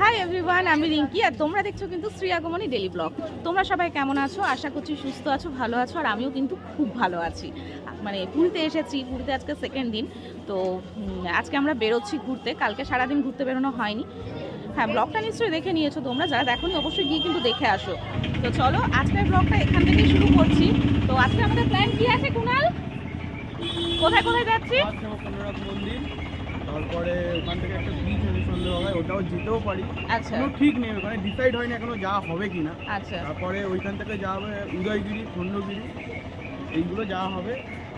Hi everyone আমি রিঙ্কি আর তোমরা দেখছ কিন্তু শ্রী আগমনী ডেলি ব্লগ তোমরা সবাই কেমন আছো? আশা করছি সুস্থ আছো, ভালো আছো, আর আমিও কিন্তু খুব ভালো আছি। মানে পুরীতে এসেছি পুরীতে আজকে সেকেন্ড দিন। তো আজকে আমরা বেরোচ্ছি ঘুরতে। কালকে সারাদিন ঘুরতে বেরোনো হয়নি। হ্যাঁ ব্লগটা নিশ্চয়ই দেখে নিয়েছো তোমরা। যারা দেখোনি, অবশ্যই গিয়ে কিন্তু দেখে আসো। তো চলো, আজকের ব্লগটা এখান থেকেই শুরু করছি। তো আজকে আমাদের প্ল্যান কি আছে, কুনাল? কোথায় কোথায় যাচ্ছি তারপরে ওখান থেকে একটা বিচ আছে ওটাও যেতেও পারি। আচ্ছা। কোনো ঠিক নেই ওখানে ডিসাইড হয়নি এখনও যাওয়া হবে কি না আচ্ছা। তারপরে ওইখান থেকে যাওয়া হবে উদয়গিরি খণ্ডগিরি এইগুলো যাওয়া হবে।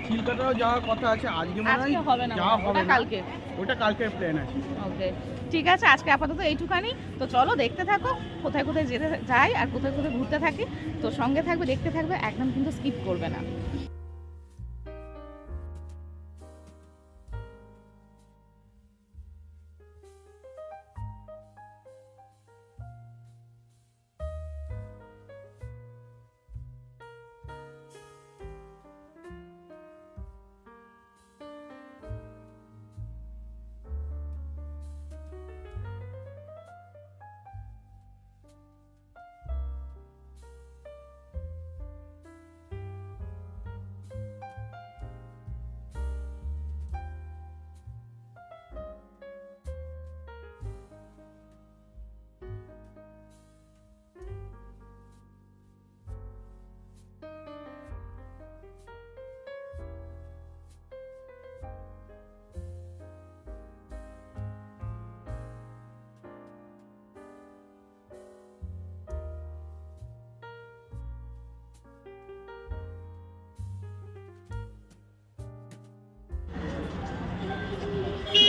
চিলকাটাও যাওয়ার কথা আছে আজকে মনে হয় যাওয়া হবে কালকে। ওটা কালকের প্ল্যান আছে। ওকে ঠিক আছে আজকে আপাতত এইটুখানি। তো চলো দেখতে থাকো কোথায় কোথায় যেতে যাই আর কোথায় কোথায় ঘুরতে থাকি। তো সঙ্গে থাকবে দেখতে থাকবে একদম কিন্তু স্কিপ করবে না।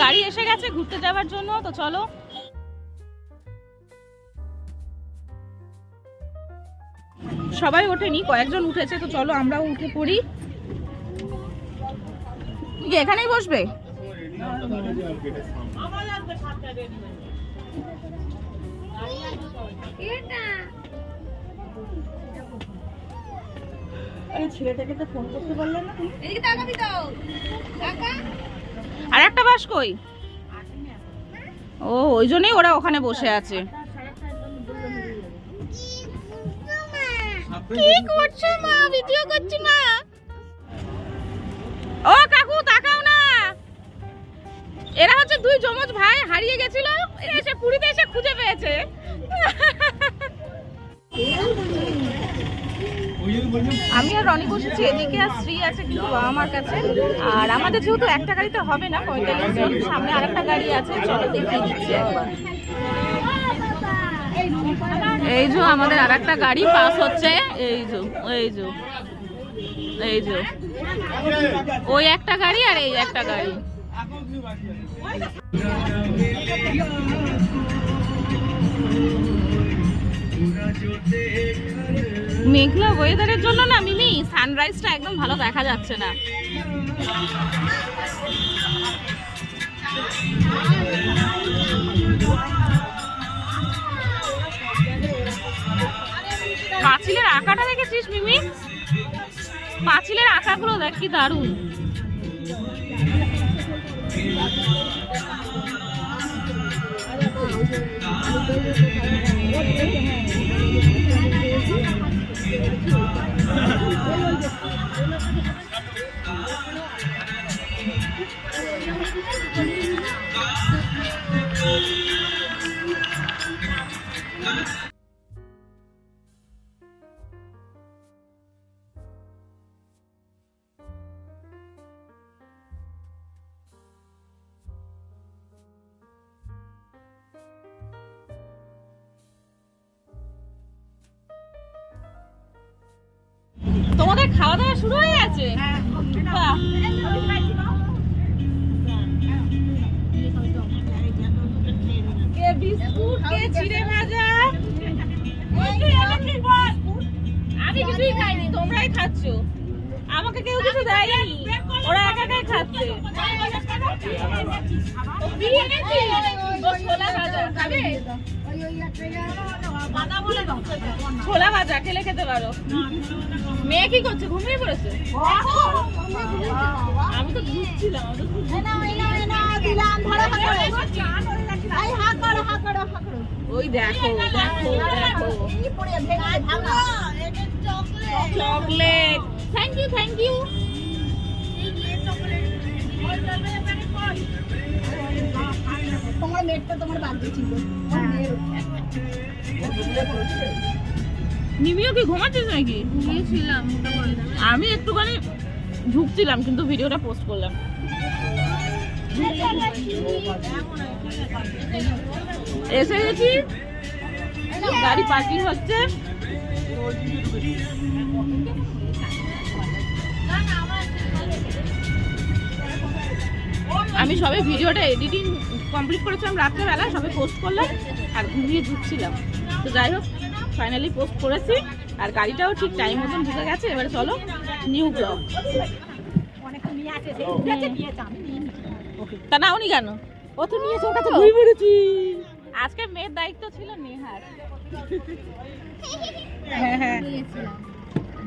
গাড়ি এসে গেছে ঘুরতে যাওয়ার জন্য তো চলো। সবাই ওঠেনি কয়েকজন উঠেছে তো চলো আমরাও উঠে পড়ি। এখানেই বসবে? ছেলেটাকে তো ফোন করতে পারলে না। আর একটা বাস কই? ও ওই জন্যই ওরা ওখানে বসে আছে। কি করছ মা? ভিডিও করছি মা ও কাকু তাকাও না। এরা হচ্ছে দুই যমজ ভাই হারিয়ে গেছিল। এরা এসে পুরীতে এসে খুঁজে পেয়েছে। আমি আর রনি বসেছি, এদিকে আর শ্রী আছে কিন্তু মার কাছে। আর আমাদের যেহেতু একটা গাড়িতে হবে না, পঁয়তাল্লিশ জন, সামনে আরেকটা গাড়ি আছে, চলো দেখিয়ে দিচ্ছি একবার। এই যে আমাদের আর একটা গাড়ি পাস হচ্ছে, এই যে এই যে এই যে। ওই একটা গাড়ি আর এই একটা গাড়ি। মেঘলা ওয়েদারের জন্য না, মিমি সানরাইজটা একদম ভালো দেখা যাচ্ছে না। পাঁচিলের আঁকাটা দেখেছিস, মিমি? পাঁচিলের আঁকাগুলো দেখ কি দারুণ। তোমাদের どういうことですか? খাওয়া দাওয়া শুরু হয়ে গেছে। বাহ। কে বিস্কুট কে চিড়ে ভাজা? আমি কিছুই খাইনি তোমরাই খাচ্ছ। আমাকে কেউ কিছু দেয়নি। ওরা একা একাই খাচ্ছে। ও কি এনেছি? ও ছোলা ভাজা খাবে? ছোলা ভাজা খেলে খেতে পারো। মেয়ে কি করছে? ঘুমিয়ে পড়েছে? আমি তো ঘুরছিলাম ওই দেখো দেখো দেখো। Chocolate. Thank you thank you তোমার মেটটা তোমার বাড়িতে ছিল। নিমিও কি ঘুমাচ্ছিস নাকি? ঘুমিয়েছিলাম আমি একটুখানি ঢুকছিলাম কিন্তু ভিডিওটা পোস্ট করলাম। এসে গেছি। গাড়ি পার্কিং হচ্ছে। আমি সবে ভিডিওটা এডিটিং কমপ্লিট করেছিলাম রাত্রেবেলা সবে পোস্ট করলাম আর ঘুমিয়ে ঢুকছিলাম। তো যাই হোক ফাইনালি পোস্ট করেছি আর গাড়িটাও ঠিক টাইম মতন ঢুকে গেছে। এবারে চলো নিউ ব্লগ। তা নাওনি কেন? ও তো নিয়েছে ওর কাছে ঘুরে পড়েছি। আজকে মেয়ের দায়িত্ব ছিল নেহার। হ্যাঁ হ্যাঁ।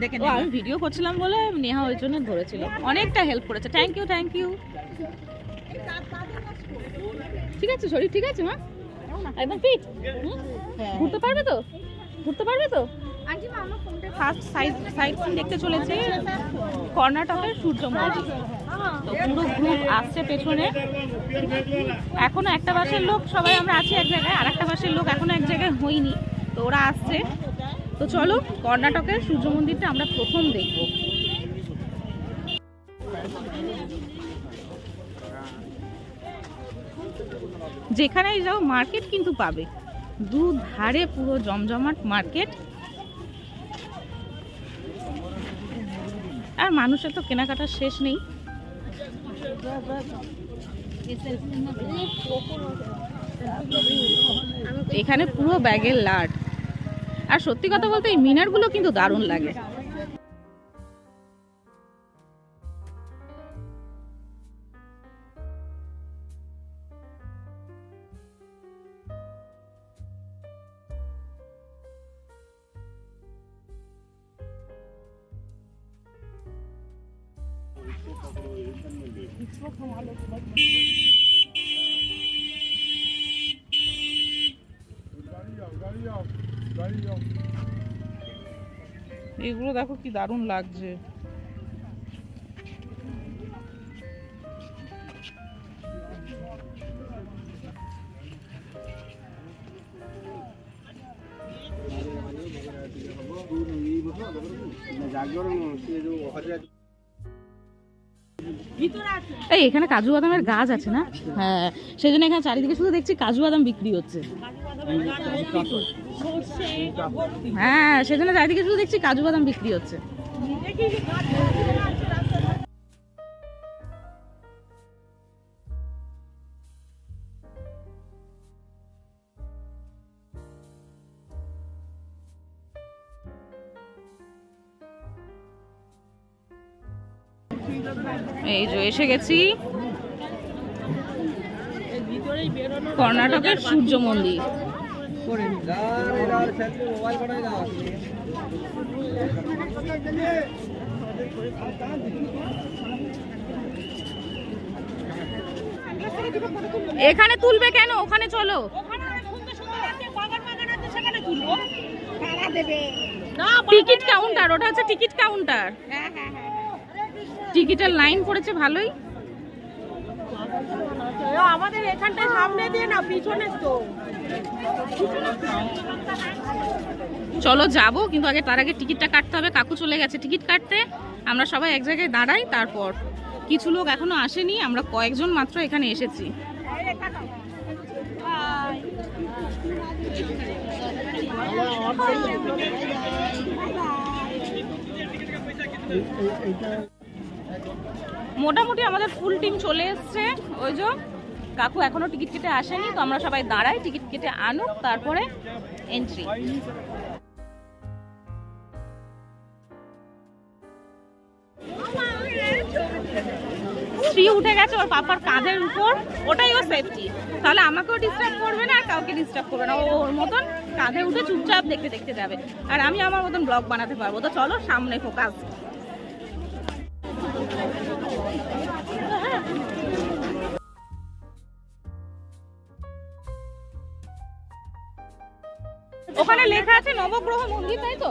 দেখে আমি ভিডিও করছিলাম বলে নেহা ওই জন্য ধরেছিল। অনেকটা হেল্প করেছে। থ্যাংক ইউ থ্যাংক ইউ ঠিক আছে, শরীর ঠিক আছে, মা? একদম ফিট ঘুরতে পারবে তো? ঘুরতে পারবে তো? ফার্স্ট সাইড দেখতে চলেছি কর্ণাটকের সূর্য মন্দির তো পুরো আসছে পেছনে। এখনও একটা লোক, সবাই আমরা আছি এক জায়গায়, আর একটা বাসের লোক এখনও এক জায়গায় হইনি তো ওরা আসছে। তো চলো কর্ণাটকের সূর্য মন্দিরটা আমরা প্রথম দেখব। যেখানেই যাও মার্কেট কিন্তু পাবে। দু ধারে পুরো জমজমাট মার্কেট আর মানুষের তো কেনাকাটার শেষ নেই। এখানে পুরো ব্যাগের লাট। আর সত্যি কথা বলতে, এই মিনারগুলো কিন্তু দারুণ লাগে। এগুলো দেখো কি দারুণ লাগছে। এই এখানে কাজু বাদামের গাছ আছে না? হ্যাঁ সেই জন্য এখানে চারিদিকে শুধু দেখছি কাজু বাদাম বিক্রি হচ্ছে। হ্যাঁ সেজন্য চারিদিকে শুধু দেখছি কাজু বাদাম বিক্রি হচ্ছে। এসে গেছি। কর্ণাটকের সূর্য মন্দির। এখানে তুলবে কেন? ওখানে চলো। টিকিট কাউন্টার, ওটা হচ্ছে টিকিট কাউন্টার। টিকিটের লাইন পড়েছে ভালোই। আমাদের এখানটায় সামনে দিয়ে না পিছনে তো। চলো যাব কিন্তু আগে তার আগে টিকিটটা কাটতে হবে। কাকু চলে গেছে টিকিট কাটতে। আমরা সবাই এক জায়গায় দাঁড়াই তারপর। কিছু লোক এখনও আসেনি আমরা কয়েকজন মাত্র এখানে এসেছি। মোটামুটি আমাদের ফুল টিম চলে এসছে। ওই যে, কাকু এখনও টিকিট কেটে আসেনি, তো আমরা সবাই দাঁড়াই টিকিট কেটে আনুক, তারপরে এন্ট্রি শ্রী উঠে গেছে, ওর পাপার কাঁধের উপর, ওটাই ওর সেফটি তাহলে আমাকেও ডিস্টার্ব করবে না, আর কাউকে ডিস্টার্ব করবে না। ওর মতন কাঁধে উঠে চুপচাপ দেখতে দেখতে যাবে। আর আমি আমার মতন ব্লগ বানাতে পারব। তো চলো, সামনে ফোকাস ওখানে লেখা আছে নবগ্রহ মন্দির তাই তো?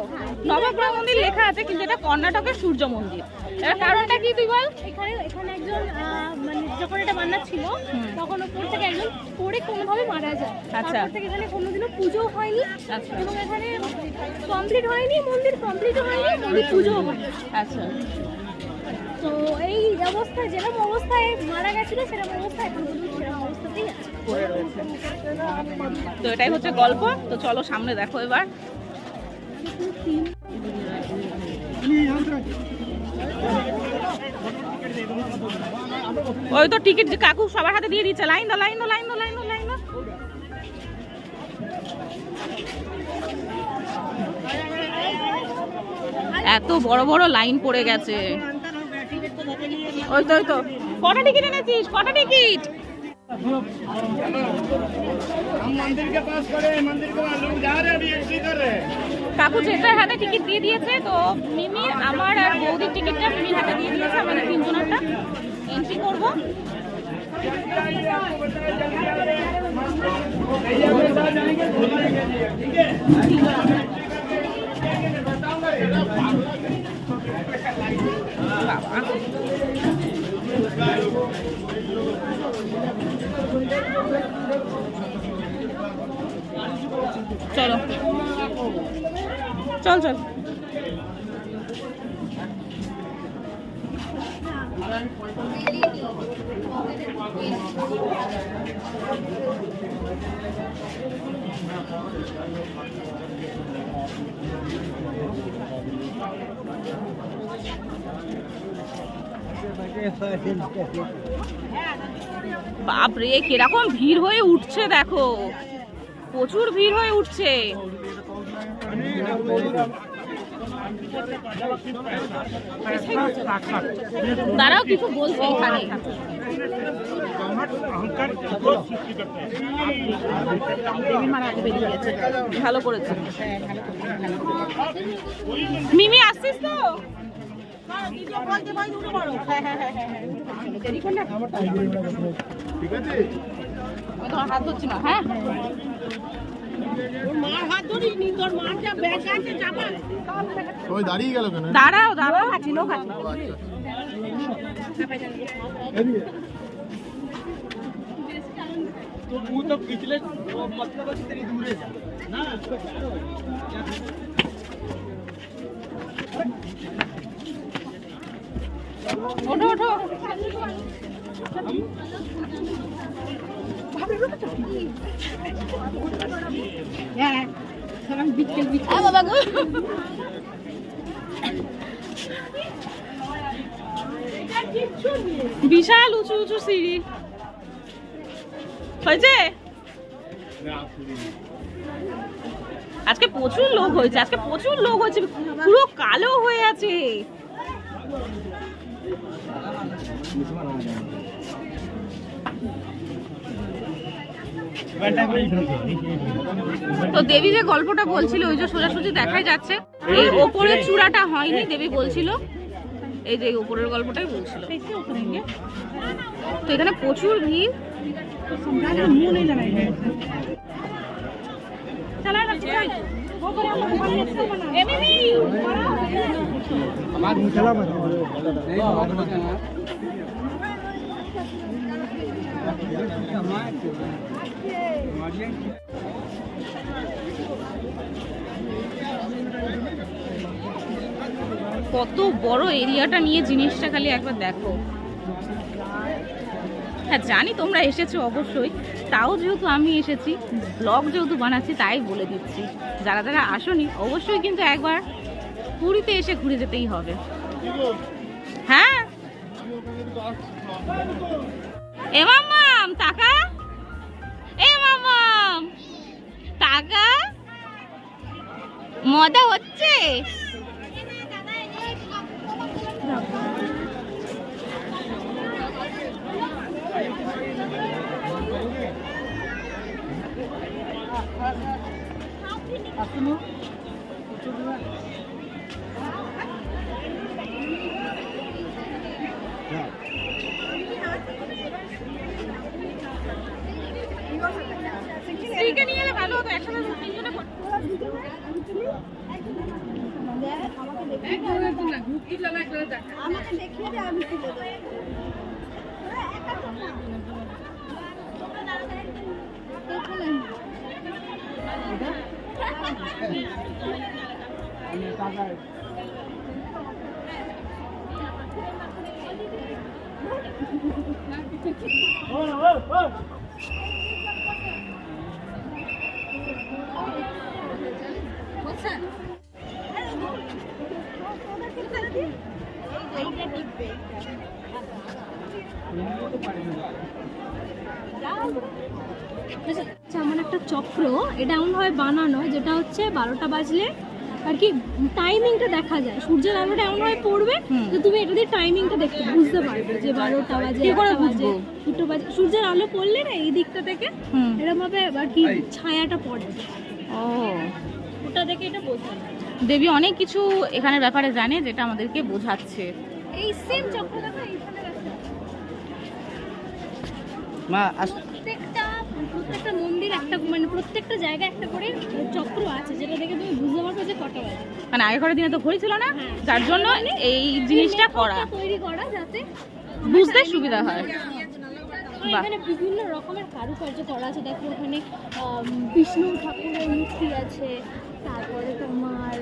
নবগ্রহ মন্দির লেখা আছে কিন্তু এটা কর্ণাটকের সূর্য মন্দির। এর কারণটা কি তুই বল? এখানে এখানে একজন মানে যখন এটা বান্না ছিল তখন উপর থেকে একজন পড়ে কোনোভাবে মারা যায়। আচ্ছা। তারপর থেকে এখানে কোনোদিনও পুজো হয়নি আচ্ছা। এবং এখানে কমপ্লিট হয়নি মন্দির কমপ্লিটও হয়নি মন্দির পুজোও হয়নি। আচ্ছা। তো এটাই হচ্ছে গল্প। তো চলো সামনে দেখো এবার। ওই তো টিকিট কাকু সবার হাতে দিয়ে দিচ্ছে। লাইন দাও, লাইন লাইন লাইন লাইন এত বড় বড় লাইন পড়ে গেছে। ওই তো ওই তো। কটা টিকিট এনেছিস? কটা টিকিট? কাকু জেঠার হাতে টিকিট দিয়ে দিয়েছে তো মিমি আমার আর বৌদির টিকিটটা মিমির হাতে দিয়ে দিয়েছে আমাদের তিনজনেরটা। এন্ট্রি করব। বাবা চলো চল চল বাপরে কীরকম ভিড় হয়ে উঠছে দেখো। প্রচুর ভিড় হয়ে উঠছে। তারাও কিছু বলছে এখানে। ভালো করেছে। মিমি আসছিস তো? আমি তোমার হাত ধরছি না হ্যাঁ সবাই দাঁড়িয়ে গেল কেন দাঁড়াও দাঁড়াও আছি লোক আছে तू तो पिछले मतलब है तेरी दूर है ना ওঠো ওঠো। আ বাবা গো। বিশাল উঁচু উঁচু সিঁড়ি। হয়েছে? আজকে প্রচুর লোক হয়েছে আজকে প্রচুর লোক হয়েছে পুরো কালো হয়ে আছে। তো দেবী যে গল্পটা বলছিল, ওই যে সোজাসুজি দেখাই যাচ্ছে, এই ওপরের চূড়াটা হয়নি, দেবী বলছিল। এই যে এই ওপরের গল্পটাই বলছিল। তো এখানে প্রচুর ভিড়। কত বড় এরিয়াটা নিয়ে জিনিসটা খালি একবার দেখো। হ্যাঁ জানি তোমরা এসেছ অবশ্যই। তাও যেহেতু আমি এসেছি, ব্লগ যেহেতু বানাচ্ছি, তাই বলে দিচ্ছি। যারা যারা আসনি, অবশ্যই কিন্তু একবার পুরীতে এসে ঘুরে যেতেই হবে হ্যাঁ এ মামাম টাকা এ মামাম টাকা মজা হচ্ছে স্ত্রীকে আমাকে দেখিয়ে দে আমি তুলে দেবো আচ্ছা আমার একটা চক্র এটা এমন ভাবে বানানো যেটা হচ্ছে বারোটা বাজলে আর কি টাইমিংটা দেখা যায়। সূর্যের আলোটা এমন ভাবে পড়বে। যে তুমি এটা দিয়ে টাইমিংটা দেখতে বুঝতে পারবে যে বারোটা বাজে কি করে বুঝব? দুটো বাজে। সূর্যের আলো পড়লে না এই দিকটা থেকে হুম। এরকম ভাবে আর কি ছায়াটা পড়ে। ও। ওটা দেখে এটা বোঝা দেবী অনেক কিছু এখানের ব্যাপারে জানে যেটা আমাদেরকে বোঝাচ্ছে। এই সেম চক্র দেখো এইখানে মা প্রত্যেকটা মন্দির একটা মানে প্রত্যেকটা জায়গায় একটা করে চক্র আছে যেটা দেখে তুমি বুঝতে পারবে যে কটা বাজে। মানে আগেকার দিনে তো ঘড়ি ছিল না হ্যাঁ। যার জন্য এই জিনিসটা করা। তৈরি করা যাতে বুঝতে সুবিধা হয়। এখানে বিভিন্ন রকমের কারুকার্য করা আছে দেখো ওখানে বিষ্ণু ঠাকুরের মূর্তি আছে তারপরে তোমার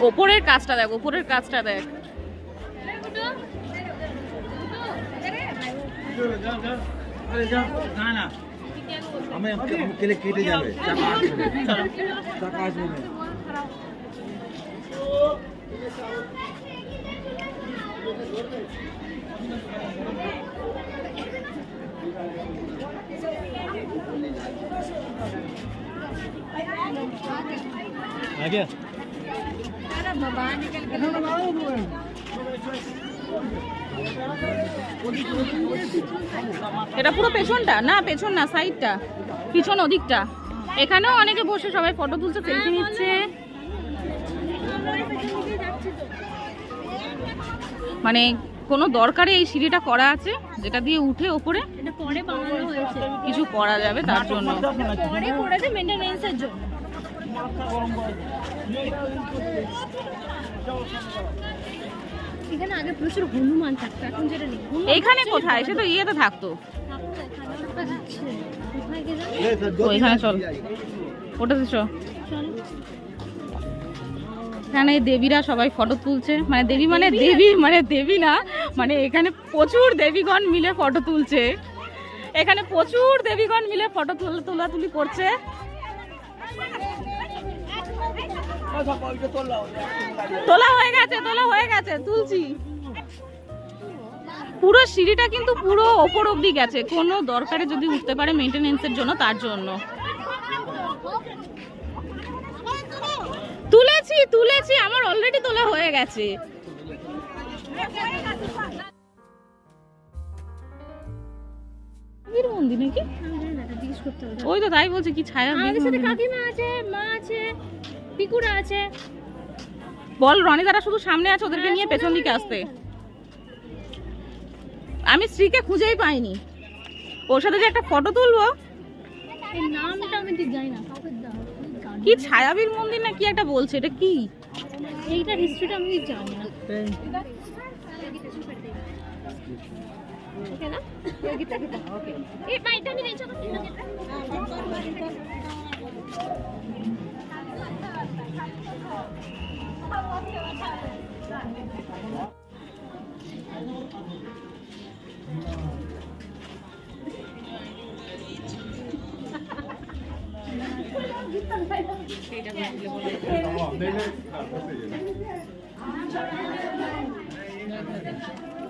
ওপরের কাজটা দেখ ওপরের কাজটা দেখ। না না আমি কেলে কেটে যাবে। এটা পুরো পেছনটা? না পেছন না সাইডটা। পিছন ওদিকটা। এখানেও অনেকে বসে সবাই ফটো তুলছে সেলফি নিচ্ছে। মানে কোনো দরকারে এই সিঁড়িটা করা আছে যেটা দিয়ে উঠে ওপরে। কিছু করা যাবে তার জন্য পরে করেছে মেনটেনেন্সের জন্য এখানে আগে প্রচুর হনুমান থাকতো এখন যেটা নেই। এখানে কোথায়? সে তো ইয়েতে থাকতো। চল। ওটাতে এখানে দেবীরা সবাই ফটো তুলছে। মানে দেবী মানে দেবী মানে দেবী না মানে এখানে প্রচুর দেবীগণ মিলে ফটো তুলছে। এখানে প্রচুর দেবীগণ মিলে ফটো তোলা তুলি করছে। তোলা হয়ে গেছে তোলা হয়ে গেছে তুলছি। পুরো সিঁড়িটা কিন্তু পুরো ওপর অব্দি গেছে। কোনো দরকারে যদি উঠতে পারে মেনটেনেন্সের জন্য তার জন্য। তুলেছি তুলেছি আমার অলরেডি তোলা হয়ে গেছে। মন্দির নাকি? করতে হবে। ওই তো তাই বলছে কি ছায়া আছে মা আছে পিকুরা আছে। বল রনি দাদা শুধু সামনে আছে ওদেরকে নিয়ে পেছন দিকে আসতে। আমি স্ত্রীকে খুঁজেই পাইনি। ওর সাথে যে একটা ফটো তুলবো? নামটা আমি ঠিক জানি না কাউকে দাও জানি। কি ছায়াবীর মন্দির না কি একটা বলছে এটা কি? না। এইটার হিস্ট্রিটা আমি জানি না। এই। পাইটা আমি দেখছ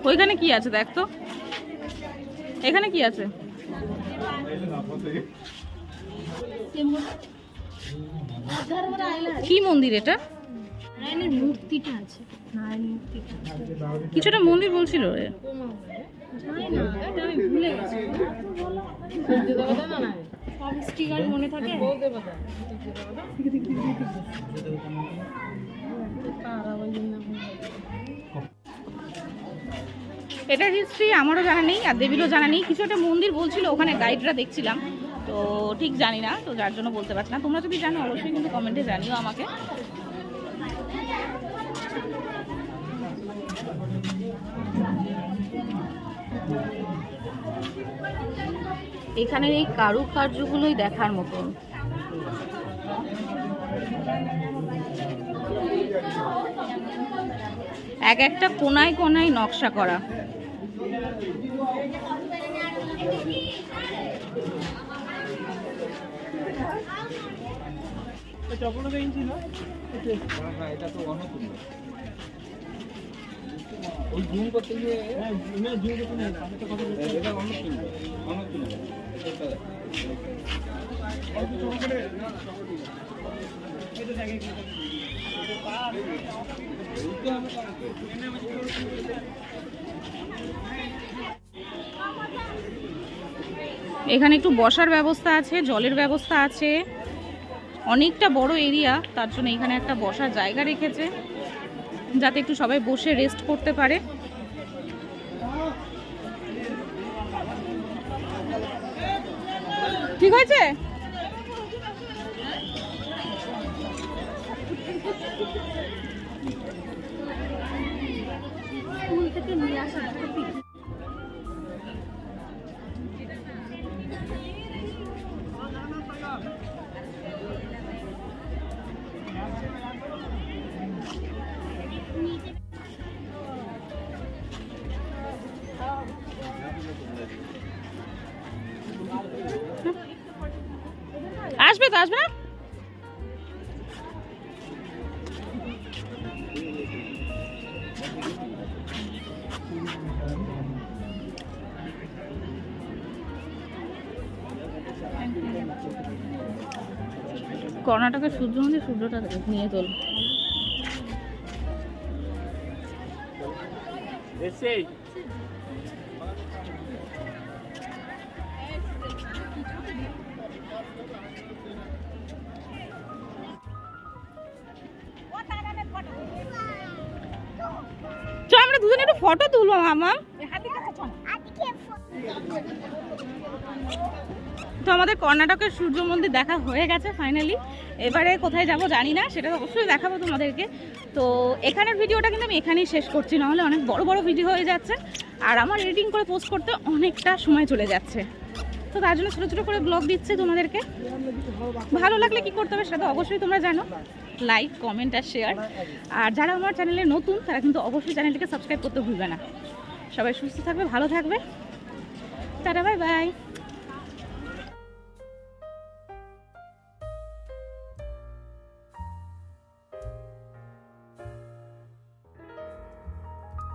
ওইখানে কি আছে দেখ তো। এখানে কি আছে? কি মন্দির এটা? নারায়ণের মূর্তিটা আছে। নারায়ণ মূর্তিটা কিছুটা মন্দির বলছিল রে এটা ভুলে গেছি। সব স্টিকার মনে থাকে। এটার হিস্ট্রি আমারও জানা নেই আর দেবীরও জানা নেই। কিছু একটা মন্দির বলছিল ওখানে গাইডরা দেখছিলাম। তো ঠিক জানি না তো যার জন্য বলতে পারছি না। তোমরা যদি জানো অবশ্যই কিন্তু কমেন্টে জানিও আমাকে। এখানের এই কারুকার্যগুলোই দেখার মতন। এক একটা কোনায় কোনায় নকশা করা। এটা তো এখানে একটু বসার ব্যবস্থা আছে, জলের ব্যবস্থা আছে। অনেকটা বড় এরিয়া তার জন্য এখানে একটা বসার জায়গা রেখেছে। যাতে একটু সবাই বসে রেস্ট করতে পারে। ঠিক হয়েছে? আসবে তো আসবে? না কর্ণাটকের সূর্য মন্দির সূর্যটা নিয়ে চল চ তো আমাদের কর্ণাটকের সূর্য মন্দির দেখা হয়ে গেছে ফাইনালি এবারে কোথায় যাব জানি না, সেটা অবশ্যই দেখাবো তোমাদেরকে। তো এখানের ভিডিওটা কিন্তু আমি এখানেই শেষ করছি, নাহলে অনেক বড় বড় ভিডিও হয়ে যাচ্ছে। আর আমার এডিটিং করে পোস্ট করতে অনেকটা সময় চলে যাচ্ছে। তো তার জন্য ছোটো ছোটো করে ব্লগ দিচ্ছে তোমাদেরকে। ভালো লাগলে কি করতে হবে সেটা তো অবশ্যই তোমরা জানো। লাইক কমেন্ট আর শেয়ার আর যারা আমার চ্যানেলে নতুন, তারা কিন্তু অবশ্যই চ্যানেলটিকে সাবস্ক্রাইব করতে ভুলবে না। সবাই সুস্থ থাকবে ভালো থাকবে। তারা বাই বাই।